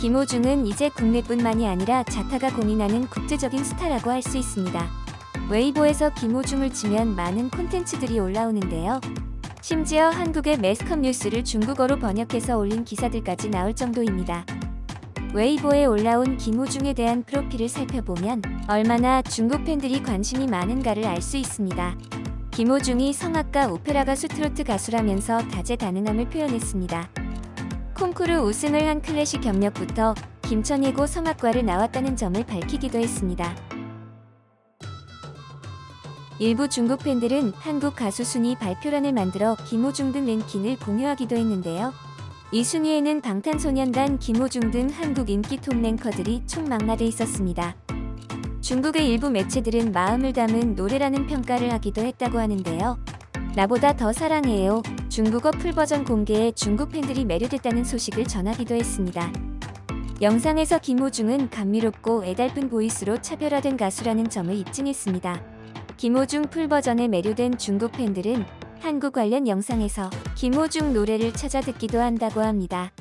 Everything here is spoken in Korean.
김호중은 이제 국내뿐만이 아니라 자타가 공인하는 국제적인 스타라고 할 수 있습니다. 웨이보에서 김호중을 치면 많은 콘텐츠들이 올라오는데요. 심지어 한국의 매스컴 뉴스를 중국어로 번역해서 올린 기사들까지 나올 정도입니다. 웨이보에 올라온 김호중에 대한 프로필을 살펴보면 얼마나 중국 팬들이 관심이 많은가를 알 수 있습니다. 김호중이 성악가 오페라 가수 트로트 가수라면서 다재다능함을 표현했습니다. 콩쿠르 우승을 한 클래식 경력부터 김천예고 성악과를 나왔다는 점을 밝히기도 했습니다. 일부 중국 팬들은 한국 가수 순위 발표란을 만들어 김호중 등 랭킹을 공유하기도 했는데요. 이 순위에는 방탄소년단 김호중 등 한국 인기 톱 랭커들이 총망라돼 있었습니다. 중국의 일부 매체들은 마음을 담은 노래라는 평가를 하기도 했다고 하는데요. 나보다 더 사랑해요. 중국어 풀버전 공개에 중국 팬들이 매료됐다는 소식을 전하기도 했습니다. 영상에서 김호중은 감미롭고 애달픈 보이스로 차별화된 가수라는 점을 입증했습니다. 김호중 풀버전에 매료된 중국 팬들은 한국 관련 영상에서 김호중 노래를 찾아 듣기도 한다고 합니다.